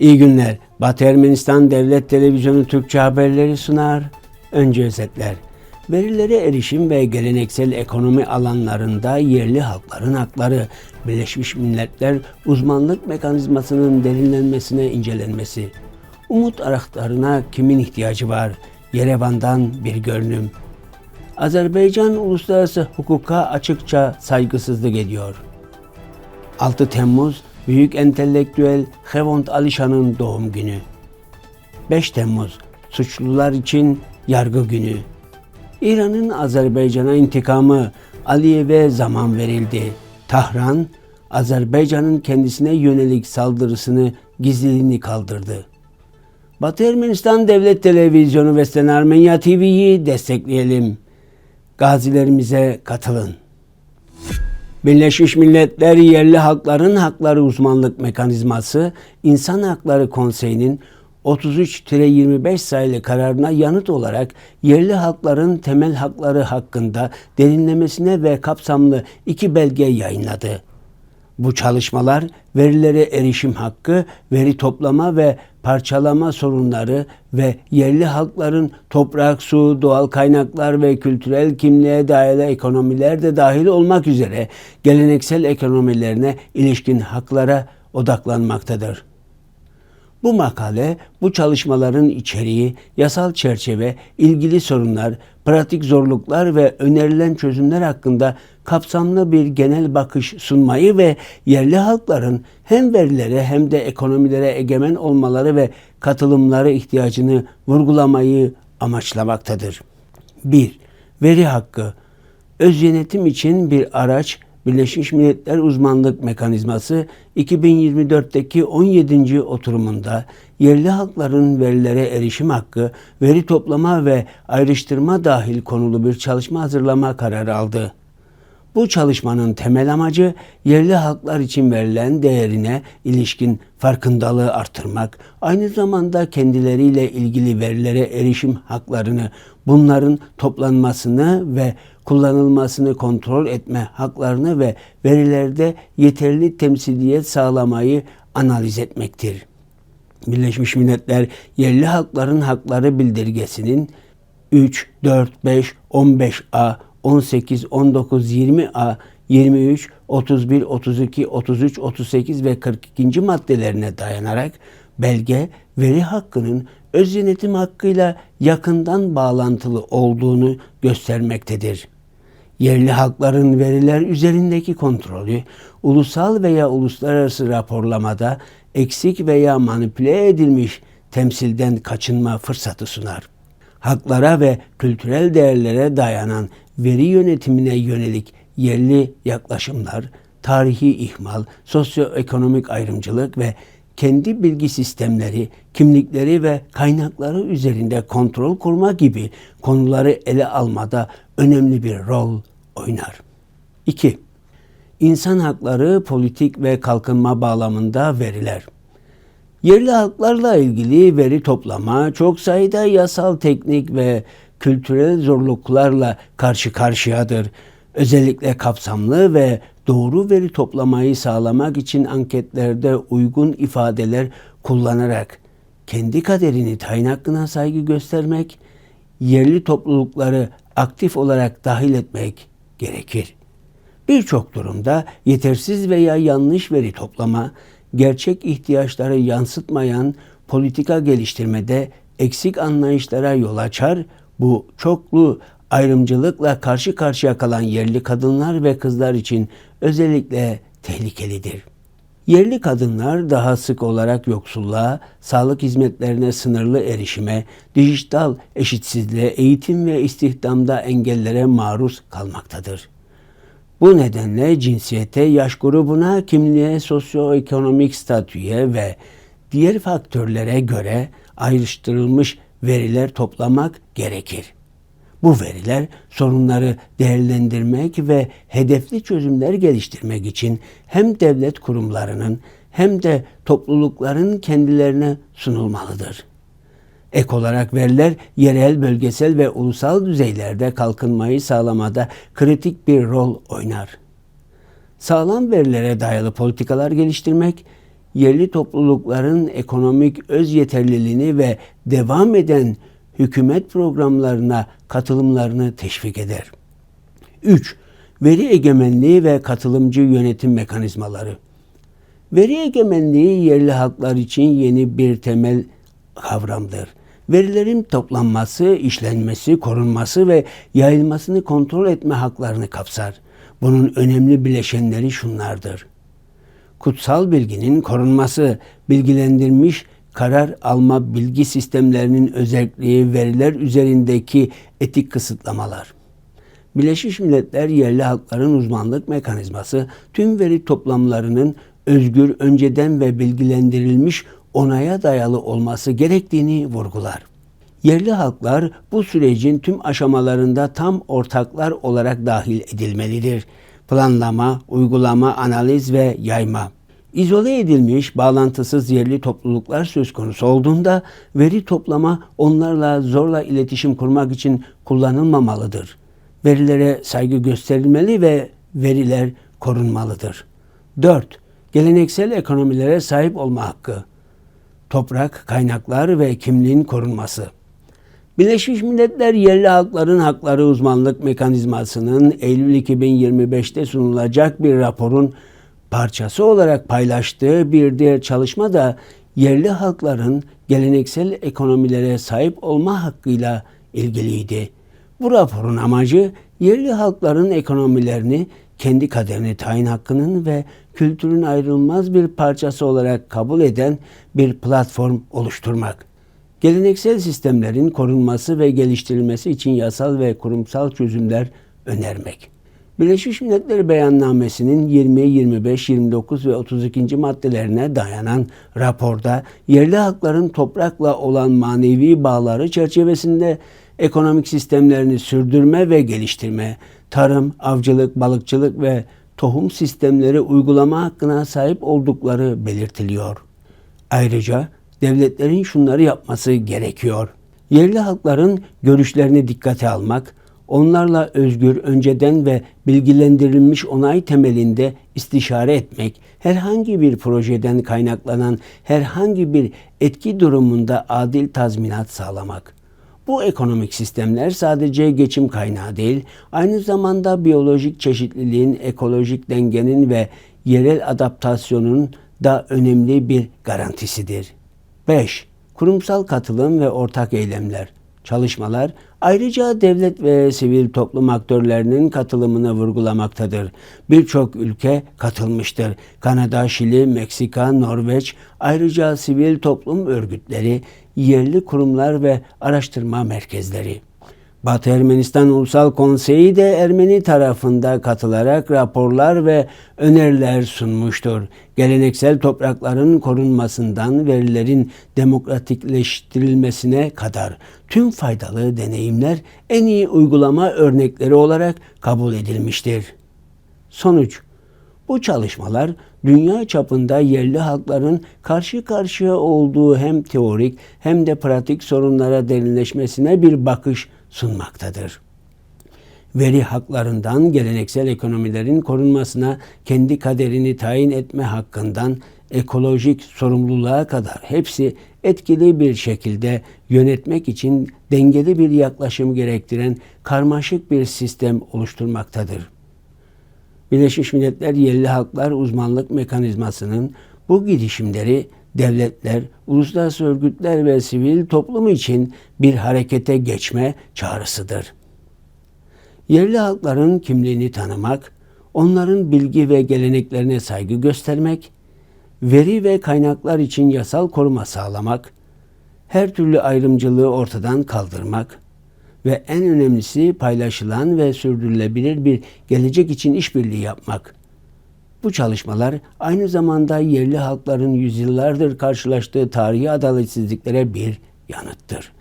İyi günler. Batı Ermenistan Devlet Televizyonu Türkçe haberleri sunar. Önce özetler. Verilere erişim ve geleneksel ekonomi alanlarında yerli halkların hakları, Birleşmiş Milletler uzmanlık mekanizmasının derinlenmesine incelenmesi, umut araklarına kimin ihtiyacı var? Yerevan'dan bir görünüm. Azerbaycan uluslararası hukuka açıkça saygısızlık ediyor. 6 Temmuz Büyük Entelektüel Hevont Alişan'ın doğum günü. 5 Temmuz Suçlular için Yargı Günü. İran'ın Azerbaycan'a intikamı Aliyev'e zaman verildi. Tahran, Azerbaycan'ın kendisine yönelik saldırısını gizliliğini kaldırdı. Batı Ermenistan Devlet Televizyonu ve Sen Armenya TV'yi destekleyelim. Gazilerimize katılın. Birleşmiş Milletler Yerli Halkların Hakları Uzmanlık Mekanizması İnsan Hakları Konseyi'nin 33-25 sayılı kararına yanıt olarak yerli halkların temel hakları hakkında derinlemesine ve kapsamlı iki belge yayınladı. Bu çalışmalar verilere erişim hakkı, veri toplama ve parçalama sorunları ve yerli halkların toprak, su, doğal kaynaklar ve kültürel kimliğe dayalı ekonomiler de dahil olmak üzere geleneksel ekonomilerine ilişkin haklara odaklanmaktadır. Bu makale, bu çalışmaların içeriği, yasal çerçeve, ilgili sorunlar, pratik zorluklar ve önerilen çözümler hakkında kapsamlı bir genel bakış sunmayı ve yerli halkların hem verilere hem de ekonomilere egemen olmaları ve katılımları ihtiyacını vurgulamayı amaçlamaktadır. 1. Veri hakkı Öz yönetim için bir araç, Birleşmiş Milletler Uzmanlık Mekanizması 2024'teki 17. oturumunda yerli halkların verilere erişim hakkı, veri toplama ve ayrıştırma dahil konulu bir çalışma hazırlama kararı aldı. Bu çalışmanın temel amacı yerli halklar için verilen değerine ilişkin farkındalığı artırmak, aynı zamanda kendileriyle ilgili verilere erişim haklarını, bunların toplanmasını ve kullanılmasını kontrol etme haklarını ve verilerde yeterli temsiliyet sağlamayı analiz etmektir. Birleşmiş Milletler Yerli Halkların Hakları Bildirgesi'nin 3, 4, 5, 15A, 18, 19, 20A, 23, 31, 32, 33, 38 ve 42. maddelerine dayanarak belge veri hakkının öz yönetim hakkıyla yakından bağlantılı olduğunu göstermektedir. Yerli halkların veriler üzerindeki kontrolü ulusal veya uluslararası raporlamada eksik veya manipüle edilmiş temsilden kaçınma fırsatı sunar. Haklara ve kültürel değerlere dayanan veri yönetimine yönelik yerli yaklaşımlar, tarihi ihmal, sosyoekonomik ayrımcılık ve kendi bilgi sistemleri, kimlikleri ve kaynakları üzerinde kontrol kurma gibi konuları ele almada önemli bir rol oynar. 2. İnsan hakları politik ve kalkınma bağlamında veriler. Yerli halklarla ilgili veri toplama çok sayıda yasal teknik ve kültürel zorluklarla karşı karşıyadır. Özellikle kapsamlı ve doğru veri toplamayı sağlamak için anketlerde uygun ifadeler kullanarak kendi kaderini tayin hakkına saygı göstermek, yerli toplulukları aktif olarak dahil etmek gerekir. Birçok durumda yetersiz veya yanlış veri toplama, gerçek ihtiyaçları yansıtmayan politika geliştirmede eksik anlayışlara yol açar, bu çoklu ayrımcılıkla karşı karşıya kalan yerli kadınlar ve kızlar için özellikle tehlikelidir. Yerli kadınlar daha sık olarak yoksulluğa, sağlık hizmetlerine sınırlı erişime, dijital eşitsizliğe, eğitim ve istihdamda engellere maruz kalmaktadır. Bu nedenle cinsiyete, yaş grubuna, kimliğe, sosyoekonomik statüye ve diğer faktörlere göre ayrıştırılmış veriler toplamak gerekir. Bu veriler sorunları değerlendirmek ve hedefli çözümler geliştirmek için hem devlet kurumlarının hem de toplulukların kendilerine sunulmalıdır. Ek olarak veriler yerel, bölgesel ve ulusal düzeylerde kalkınmayı sağlamada kritik bir rol oynar. Sağlam verilere dayalı politikalar geliştirmek, yerli toplulukların ekonomik öz yeterliliğini ve devam eden hükümet programlarına katılımlarını teşvik eder. 3. Veri egemenliği ve katılımcı yönetim mekanizmaları. Veri egemenliği yerli halklar için yeni bir temel kavramdır. Verilerin toplanması, işlenmesi, korunması ve yayılmasını kontrol etme haklarını kapsar. Bunun önemli bileşenleri şunlardır. Kutsal bilginin korunması, bilgilendirmiş karar alma bilgi sistemlerinin özelliği, veriler üzerindeki etik kısıtlamalar. Birleşmiş Milletler yerli halkların uzmanlık mekanizması tüm veri toplamlarının özgür, önceden ve bilgilendirilmiş onaya dayalı olması gerektiğini vurgular. Yerli halklar bu sürecin tüm aşamalarında tam ortaklar olarak dahil edilmelidir. Planlama, uygulama, analiz ve yayma. İzole edilmiş, bağlantısız yerli topluluklar söz konusu olduğunda veri toplama onlarla zorla iletişim kurmak için kullanılmamalıdır. Verilere saygı gösterilmeli ve veriler korunmalıdır. 4. Geleneksel ekonomilere sahip olma hakkı. Toprak, kaynaklar ve kimliğin korunması. Birleşmiş Milletler Yerli Halkların Hakları Uzmanlık Mekanizması'nın Eylül 2025'te sunulacak bir raporun parçası olarak paylaştığı bir diğer çalışma da yerli halkların geleneksel ekonomilere sahip olma hakkıyla ilgiliydi. Bu raporun amacı yerli halkların ekonomilerini kendi kaderini tayin hakkının ve kültürün ayrılmaz bir parçası olarak kabul eden bir platform oluşturmak. Geleneksel sistemlerin korunması ve geliştirilmesi için yasal ve kurumsal çözümler önermek. Birleşmiş Milletler Beyannamesi'nin 20, 25, 29 ve 32. maddelerine dayanan raporda yerli halkların toprakla olan manevi bağları çerçevesinde ekonomik sistemlerini sürdürme ve geliştirme, tarım, avcılık, balıkçılık ve tohum sistemleri uygulama hakkına sahip oldukları belirtiliyor. Ayrıca devletlerin şunları yapması gerekiyor. Yerli halkların görüşlerini dikkate almak, onlarla özgür, önceden ve bilgilendirilmiş onay temelinde istişare etmek, herhangi bir projeden kaynaklanan herhangi bir etki durumunda adil tazminat sağlamak. Bu ekonomik sistemler sadece geçim kaynağı değil, aynı zamanda biyolojik çeşitliliğin, ekolojik dengenin ve yerel adaptasyonun da önemli bir garantisidir. 5. Kurumsal katılım ve ortak eylemler. Çalışmalar ayrıca devlet ve sivil toplum aktörlerinin katılımını vurgulamaktadır. Birçok ülke katılmıştır. Kanada, Şili, Meksika, Norveç, ayrıca sivil toplum örgütleri, yerli kurumlar ve araştırma merkezleri. Batı Ermenistan Ulusal Konseyi de Ermeni tarafında katılarak raporlar ve öneriler sunmuştur. Geleneksel toprakların korunmasından verilerin demokratikleştirilmesine kadar tüm faydalı deneyimler en iyi uygulama örnekleri olarak kabul edilmiştir. Sonuç bu çalışmalar dünya çapında yerli halkların karşı karşıya olduğu hem teorik hem de pratik sorunlara derinleşmesine bir bakış sunmaktadır. Veri haklarından geleneksel ekonomilerin korunmasına kendi kaderini tayin etme hakkından ekolojik sorumluluğa kadar hepsi etkili bir şekilde yönetmek için dengeli bir yaklaşım gerektiren karmaşık bir sistem oluşturmaktadır. Birleşmiş Milletler Yerli Halklar Uzmanlık Mekanizması'nın bu girişimleri devletler, uluslararası örgütler ve sivil toplum için bir harekete geçme çağrısıdır. Yerli halkların kimliğini tanımak, onların bilgi ve geleneklerine saygı göstermek, veri ve kaynaklar için yasal koruma sağlamak, her türlü ayrımcılığı ortadan kaldırmak ve en önemlisi paylaşılan ve sürdürülebilir bir gelecek için işbirliği yapmak bu çalışmalar aynı zamanda yerli halkların yüzyıllardır karşılaştığı tarihi adaletsizliklere bir yanıttır.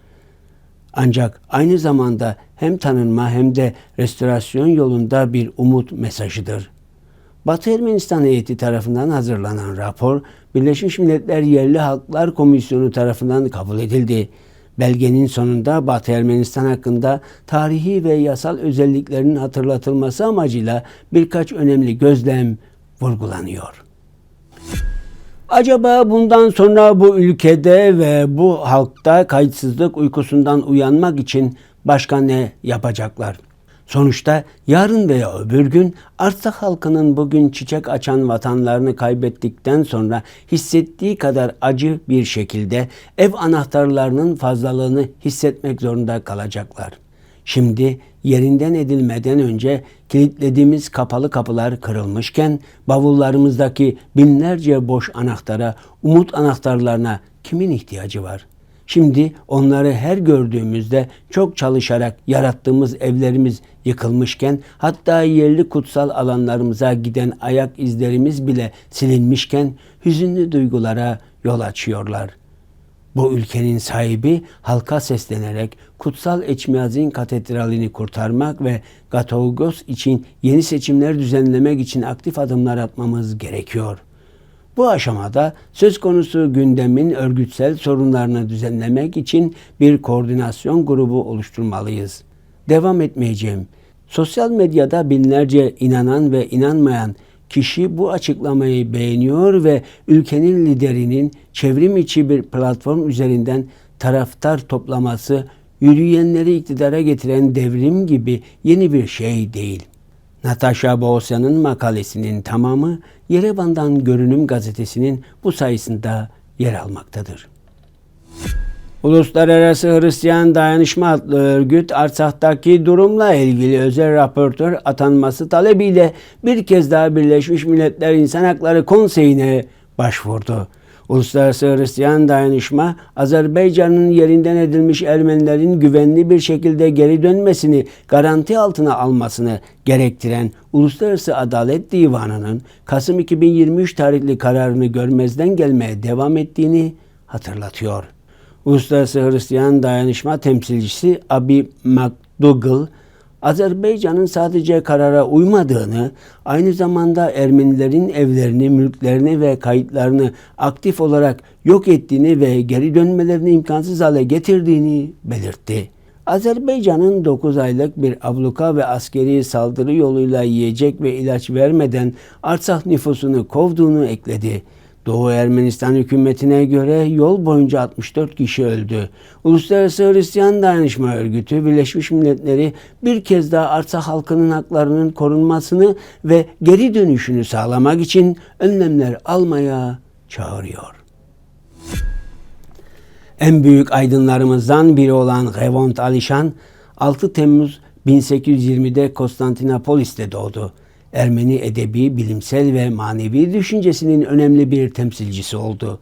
Ancak aynı zamanda hem tanınma hem de restorasyon yolunda bir umut mesajıdır. Batı Ermenistan heyeti tarafından hazırlanan rapor, Birleşmiş Milletler Yerli Halklar Komisyonu tarafından kabul edildi. Belgenin sonunda Batı Ermenistan hakkında tarihi ve yasal özelliklerinin hatırlatılması amacıyla birkaç önemli gözlem vurgulanıyor. Acaba bundan sonra bu ülkede ve bu halkta kayıtsızlık uykusundan uyanmak için başka ne yapacaklar? Sonuçta yarın veya öbür gün Arsak halkının bugün çiçek açan vatanlarını kaybettikten sonra hissettiği kadar acı bir şekilde ev anahtarlarının fazlalığını hissetmek zorunda kalacaklar. Şimdi yerinden edilmeden önce kilitlediğimiz kapalı kapılar kırılmışken bavullarımızdaki binlerce boş anahtara, umut anahtarlarına kimin ihtiyacı var?'' Şimdi onları her gördüğümüzde çok çalışarak yarattığımız evlerimiz yıkılmışken hatta yerli kutsal alanlarımıza giden ayak izlerimiz bile silinmişken hüzünlü duygulara yol açıyorlar. Bu ülkenin sahibi halka seslenerek Kutsal Eçmiyazin Katedrali'ni kurtarmak ve Gatogos için yeni seçimler düzenlemek için aktif adımlar atmamız gerekiyor.'' Bu aşamada söz konusu gündemin örgütsel sorunlarını düzenlemek için bir koordinasyon grubu oluşturmalıyız. Devam etmeyeceğim. Sosyal medyada binlerce inanan ve inanmayan kişi bu açıklamayı beğeniyor ve ülkenin liderinin çevrim içi bir platform üzerinden taraftar toplaması yürüyenleri iktidara getiren devrim gibi yeni bir şey değil. Natasha Boğazyan'ın makalesinin tamamı Yerevan'dan Görünüm gazetesinin bu sayısında yer almaktadır. Uluslararası Hristiyan Dayanışma adlı örgüt Artsak'taki durumla ilgili özel raportör atanması talebiyle bir kez daha Birleşmiş Milletler İnsan Hakları Konseyi'ne başvurdu. Uluslararası Hristiyan Dayanışma, Azerbaycan'ın yerinden edilmiş Ermenilerin güvenli bir şekilde geri dönmesini garanti altına almasını gerektiren Uluslararası Adalet Divanı'nın Kasım 2023 tarihli kararını görmezden gelmeye devam ettiğini hatırlatıyor. Uluslararası Hristiyan Dayanışma temsilcisi Abi McDougall, Azerbaycan'ın sadece karara uymadığını, aynı zamanda Ermenilerin evlerini, mülklerini ve kayıtlarını aktif olarak yok ettiğini ve geri dönmelerini imkansız hale getirdiğini belirtti. Azerbaycan'ın 9 aylık bir abluka ve askeri saldırı yoluyla yiyecek ve ilaç vermeden Artsakh nüfusunu kovduğunu ekledi. Doğu Ermenistan hükümetine göre yol boyunca 64 kişi öldü. Uluslararası Hristiyan Dayanışma Örgütü Birleşmiş Milletleri bir kez daha Arsa halkının haklarının korunmasını ve geri dönüşünü sağlamak için önlemler almaya çağırıyor. En büyük aydınlarımızdan biri olan Revont Alişan 6 Temmuz 1820'de Konstantinopolis'te doğdu. Ermeni edebi, bilimsel ve manevi düşüncesinin önemli bir temsilcisi oldu.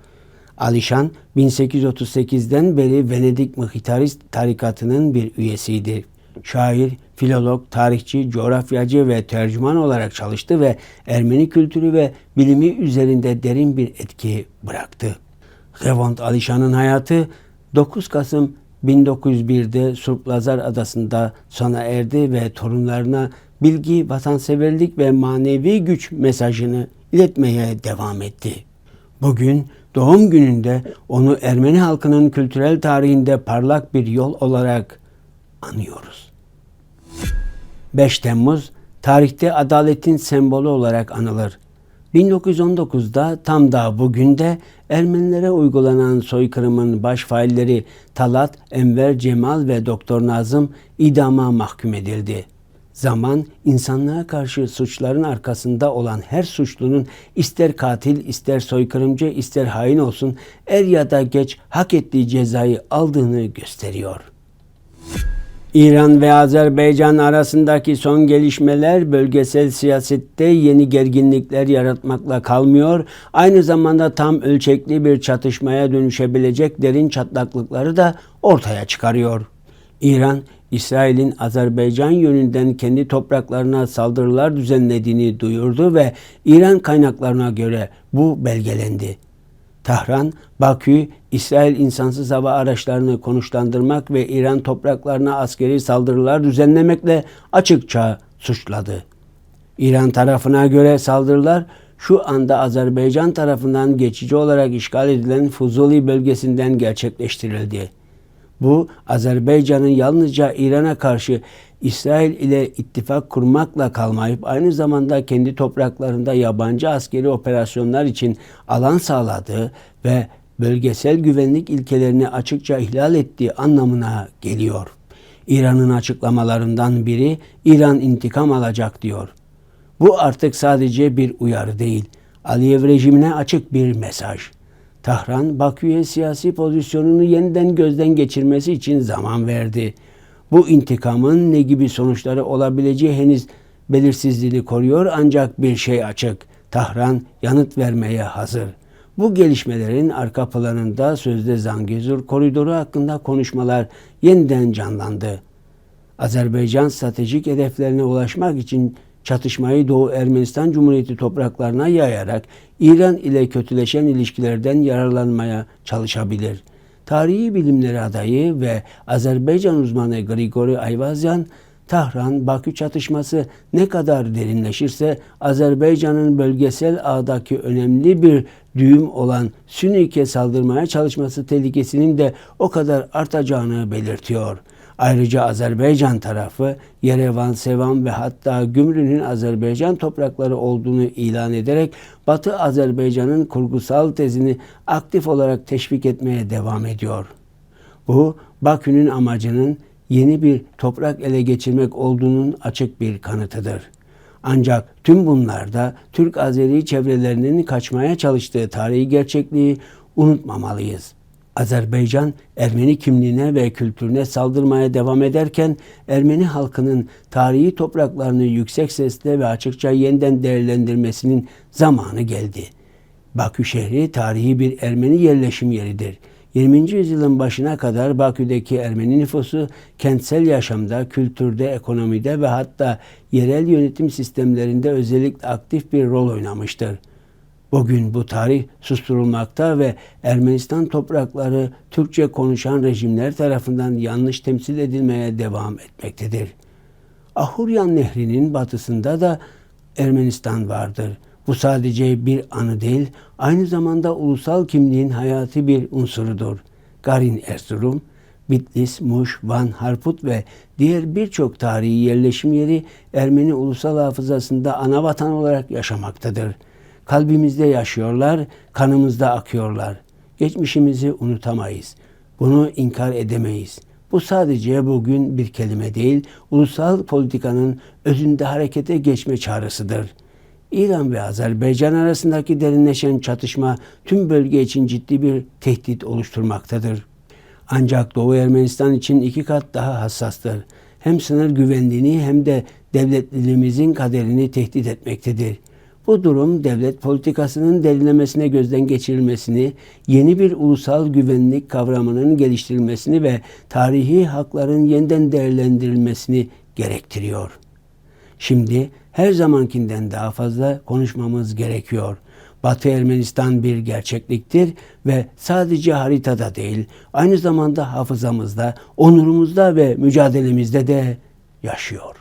Alişan 1838'den beri Venedik Mıhitarist tarikatının bir üyesiydi. Şair, filolog, tarihçi, coğrafyacı ve tercüman olarak çalıştı ve Ermeni kültürü ve bilimi üzerinde derin bir etki bıraktı. Revont Alişan'ın hayatı 9 Kasım 1901'de Surplazar Adası'nda sona erdi ve torunlarına bilgi, vatanseverlik ve manevi güç mesajını iletmeye devam etti. Bugün doğum gününde onu Ermeni halkının kültürel tarihinde parlak bir yol olarak anıyoruz. 5 Temmuz tarihte adaletin sembolü olarak anılır. 1919'da tam da bugün de Ermenilere uygulanan soykırımın baş failleri Talat, Enver Cemal ve Doktor Nazım idama mahkum edildi. Zaman insanlığa karşı suçların arkasında olan her suçlunun ister katil, ister soykırımcı, ister hain olsun er ya da geç hak ettiği cezayı aldığını gösteriyor. İran ve Azerbaycan arasındaki son gelişmeler bölgesel siyasette yeni gerginlikler yaratmakla kalmıyor, aynı zamanda tam ölçekli bir çatışmaya dönüşebilecek derin çatlaklıkları da ortaya çıkarıyor. İran, İsrail'in Azerbaycan yönünden kendi topraklarına saldırılar düzenlediğini duyurdu ve İran kaynaklarına göre bu belgelendi. Tahran, Bakü, İsrail insansız hava araçlarını konuşlandırmak ve İran topraklarına askeri saldırılar düzenlemekle açıkça suçladı. İran tarafına göre saldırılar şu anda Azerbaycan tarafından geçici olarak işgal edilen Fuzuli bölgesinden gerçekleştirildi. Bu Azerbaycan'ın yalnızca İran'a karşı İsrail ile ittifak kurmakla kalmayıp aynı zamanda kendi topraklarında yabancı askeri operasyonlar için alan sağladığı ve bölgesel güvenlik ilkelerini açıkça ihlal ettiği anlamına geliyor. İran'ın açıklamalarından biri İran intikam alacak diyor. Bu artık sadece bir uyarı değil, Aliyev rejimine açık bir mesaj. Tahran, Bakü'ye siyasi pozisyonunu yeniden gözden geçirmesi için zaman verdi. Bu intikamın ne gibi sonuçları olabileceği henüz belirsizliğini koruyor ancak bir şey açık. Tahran yanıt vermeye hazır. Bu gelişmelerin arka planında sözde Zangezur koridoru hakkında konuşmalar yeniden canlandı. Azerbaycan stratejik hedeflerine ulaşmak için çatışmayı Doğu Ermenistan Cumhuriyeti topraklarına yayarak İran ile kötüleşen ilişkilerden yararlanmaya çalışabilir. Tarihi bilimleri adayı ve Azerbaycan uzmanı Grigori Ayvazyan, Tahran-Bakü çatışması ne kadar derinleşirse Azerbaycan'ın bölgesel ağdaki önemli bir düğüm olan Sünik'e saldırmaya çalışması tehlikesinin de o kadar artacağını belirtiyor. Ayrıca Azerbaycan tarafı Yerevan, Sevan ve hatta Gümrü'nün Azerbaycan toprakları olduğunu ilan ederek Batı Azerbaycan'ın kurgusal tezini aktif olarak teşvik etmeye devam ediyor. Bu Bakü'nün amacının yeni bir toprak ele geçirmek olduğunun açık bir kanıtıdır. Ancak tüm bunlarda Türk-Azeri çevrelerinin kaçmaya çalıştığı tarihi gerçekliği unutmamalıyız. Azerbaycan Ermeni kimliğine ve kültürüne saldırmaya devam ederken Ermeni halkının tarihi topraklarını yüksek sesle ve açıkça yeniden değerlendirmesinin zamanı geldi. Bakü şehri tarihi bir Ermeni yerleşim yeridir. 20. yüzyılın başına kadar Bakü'deki Ermeni nüfusu kentsel yaşamda, kültürde, ekonomide ve hatta yerel yönetim sistemlerinde özellikle aktif bir rol oynamıştır. Bugün bu tarih susturulmakta ve Ermenistan toprakları Türkçe konuşan rejimler tarafından yanlış temsil edilmeye devam etmektedir. Ahuryan Nehri'nin batısında da Ermenistan vardır. Bu sadece bir anı değil, aynı zamanda ulusal kimliğin hayati bir unsurudur. Garin Erzurum, Bitlis, Muş, Van, Harput ve diğer birçok tarihi yerleşim yeri Ermeni ulusal hafızasında ana vatan olarak yaşamaktadır. Kalbimizde yaşıyorlar, kanımızda akıyorlar. Geçmişimizi unutamayız. Bunu inkar edemeyiz. Bu sadece bugün bir kelime değil, ulusal politikanın özünde harekete geçme çağrısıdır. İran ve Azerbaycan arasındaki derinleşen çatışma tüm bölge için ciddi bir tehdit oluşturmaktadır. Ancak Doğu Ermenistan için iki kat daha hassastır. Hem sınır güvenliğini hem de devletliliğimizin kaderini tehdit etmektedir. Bu durum devlet politikasının derinlemesine gözden geçirilmesini, yeni bir ulusal güvenlik kavramının geliştirilmesini ve tarihi hakların yeniden değerlendirilmesini gerektiriyor. Şimdi her zamankinden daha fazla konuşmamız gerekiyor. Batı Ermenistan bir gerçekliktir ve sadece haritada değil, aynı zamanda hafızamızda, onurumuzda ve mücadelemizde de yaşıyor.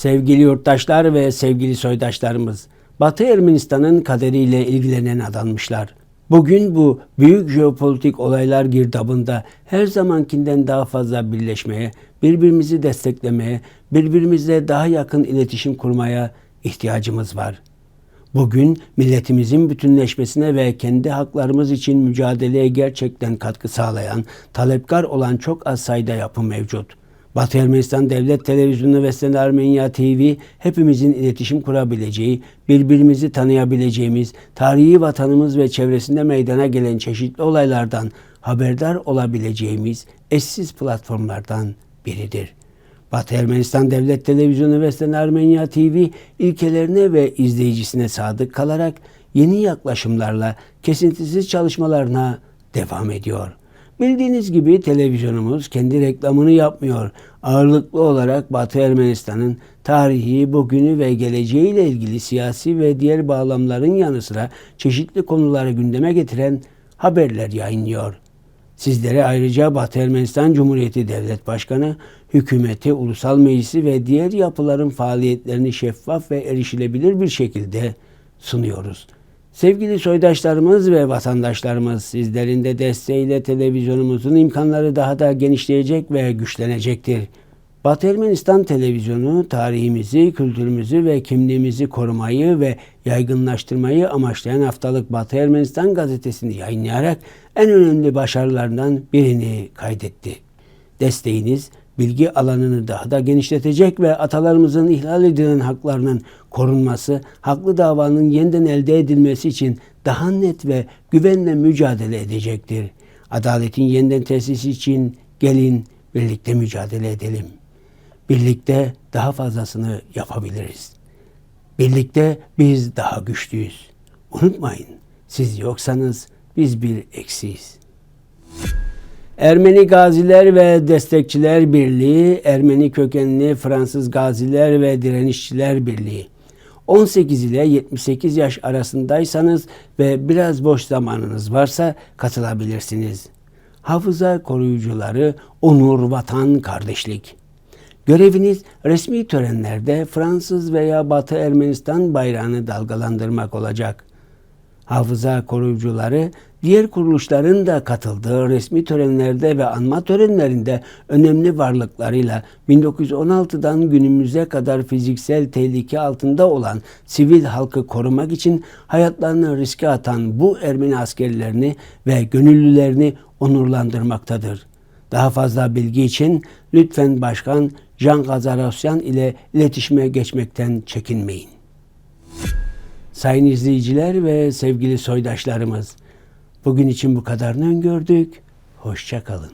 Sevgili yurttaşlar ve sevgili soydaşlarımız, Batı Ermenistan'ın kaderiyle ilgilenen adanmışlar. Bugün bu büyük jeopolitik olaylar girdabında her zamankinden daha fazla birleşmeye, birbirimizi desteklemeye, birbirimizle daha yakın iletişim kurmaya ihtiyacımız var. Bugün milletimizin bütünleşmesine ve kendi haklarımız için mücadeleye gerçekten katkı sağlayan, talepkar olan çok az sayıda yapı mevcut. Batı Ermenistan Devlet Televizyonu ve Sen Armenya TV hepimizin iletişim kurabileceği, birbirimizi tanıyabileceğimiz, tarihi vatanımız ve çevresinde meydana gelen çeşitli olaylardan haberdar olabileceğimiz eşsiz platformlardan biridir. Batı Ermenistan Devlet Televizyonu ve Sen Armenya TV ilkelerine ve izleyicisine sadık kalarak yeni yaklaşımlarla kesintisiz çalışmalarına devam ediyor. Bildiğiniz gibi televizyonumuz kendi reklamını yapmıyor. Ağırlıklı olarak Batı Ermenistan'ın tarihi, bugünü ve geleceğiyle ilgili siyasi ve diğer bağlamların yanı sıra çeşitli konuları gündeme getiren haberler yayınlıyor. Sizlere ayrıca Batı Ermenistan Cumhuriyeti Devlet Başkanı, hükümeti, ulusal meclisi ve diğer yapıların faaliyetlerini şeffaf ve erişilebilir bir şekilde sunuyoruz. Sevgili soydaşlarımız ve vatandaşlarımız sizlerin de desteğiyle televizyonumuzun imkanları daha da genişleyecek ve güçlenecektir. Batı Ermenistan televizyonu tarihimizi, kültürümüzü ve kimliğimizi korumayı ve yaygınlaştırmayı amaçlayan haftalık Batı Ermenistan gazetesini yayınlayarak en önemli başarılarından birini kaydetti. Desteğiniz bilgi alanını daha da genişletecek ve atalarımızın ihlal edilen haklarının korunması, haklı davanın yeniden elde edilmesi için daha net ve güvenle mücadele edecektir. Adaletin yeniden tesisi için gelin birlikte mücadele edelim. Birlikte daha fazlasını yapabiliriz. Birlikte biz daha güçlüyüz. Unutmayın, siz yoksanız biz bir eksiyiz. Ermeni Gaziler ve Destekçiler Birliği, Ermeni kökenli Fransız Gaziler ve Direnişçiler Birliği. 18 ile 78 yaş arasındaysanız ve biraz boş zamanınız varsa katılabilirsiniz. Hafıza koruyucuları, onur, vatan, kardeşlik. Göreviniz resmi törenlerde Fransız veya Batı Ermenistan bayrağını dalgalandırmak olacak. Hafıza koruyucuları diğer kuruluşların da katıldığı resmi törenlerde ve anma törenlerinde önemli varlıklarıyla 1916'dan günümüze kadar fiziksel tehlike altında olan sivil halkı korumak için hayatlarını riske atan bu Ermeni askerlerini ve gönüllülerini onurlandırmaktadır. Daha fazla bilgi için lütfen Başkan Jean Gazarosyan ile iletişime geçmekten çekinmeyin. Sayın izleyiciler ve sevgili soydaşlarımız, bugün için bu kadarını öngördük. Hoşça kalın.